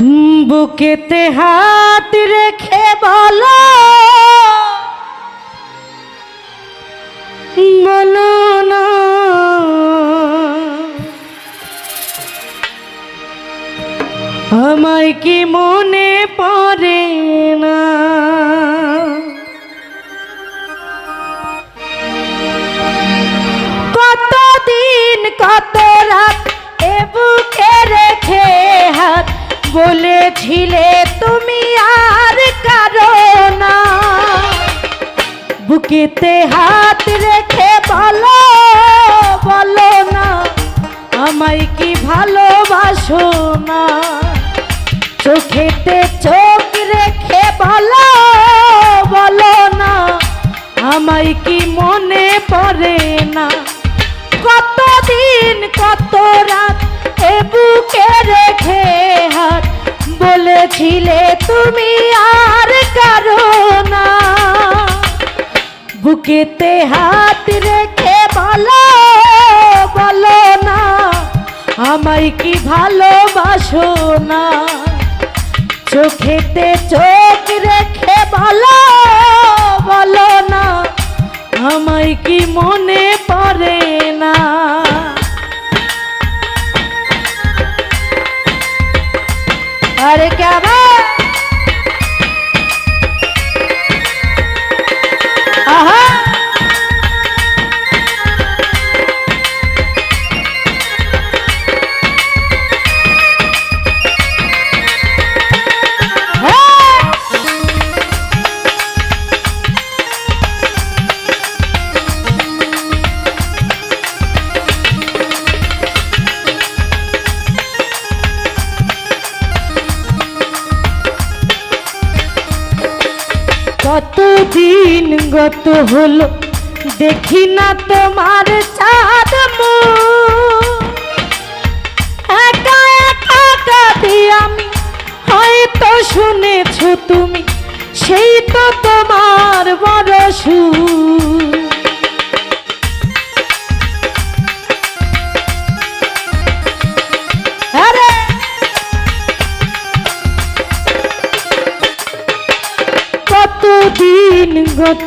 বুকেতে হাত রেখে বলো। বলো না। আমায় কি মনে পড়ে না? কতদিন কত রাত এ বুকে রেখে হাত বলেছিলে তুমি আর কারও না। বুকেতে হাত রেখে বলো বলো না, আমায় কি ভালোবাসো না? চোখেতে চোখ রেখে বলো বলো না, আমায় কি মনে পড়ে না? কতদিন, কত রাত এ বুকে রেখে বলেছিলে তুমি আর কারও না। বুকেতে হাত রেখে বলো বলো না, আমায় কি ভালোবাসো না? চোখেতে চোখ কতদিন গত হলো, দেখি না তোমার চাঁদ। একা একা আমি, হয়তো শুনেছ তুমি, সেই তো তোমার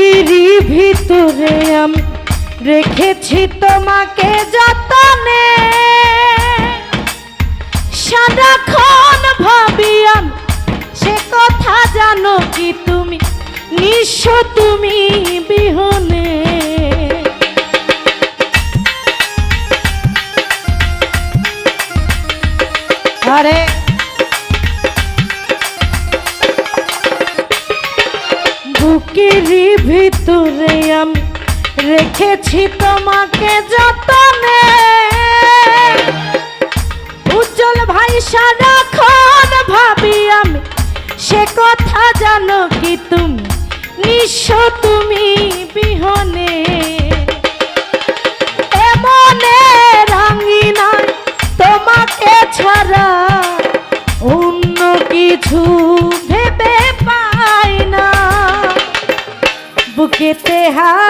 বুকিরি ভিতরে আমি রেখেছি তোমাকে যতনে। সারাক্ষণ বুকেরই আমি রেখেছি তোমাকে যতনে। উজ্জ্বল ভাই সারাক্ষণ ভাবি আমি, সে কথা জানো কি তুমি? নিঃস্ব তুমি বিহনে। এমনে রঙিনায় তোমাকে ছাড়া অন্য কিছু বুকেতে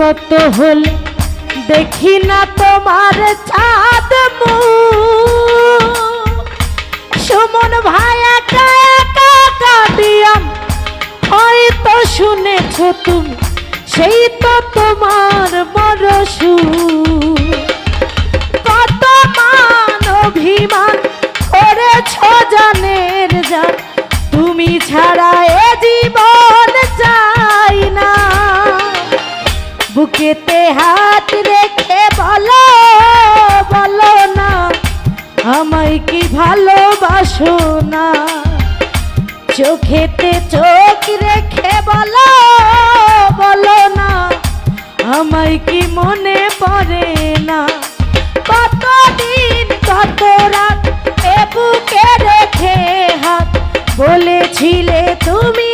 গত হল, দেখি না তোমার চাঁদ মু সুমন ভাই একা কাঁদিয়াম, হয়তো শুনেছ তুমি, সেই তো তোমার বড় হাত রেখে বলো বলো না, আমায় কি ভালোবাসো না? চোখেতে চোখ রেখে বলো বলো না, আমায় কি মনে পড়ে না? কতদিন, কত রাত এ বুকে রেখে হাত বলেছিলে তুমি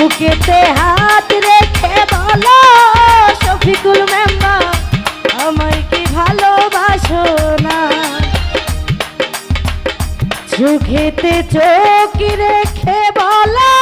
বুকেতে হাত রেখে বলো শফিকুল মেম্বার আমায় কি ভালোবাসো না? চোখেতে চোখ রেখে বলো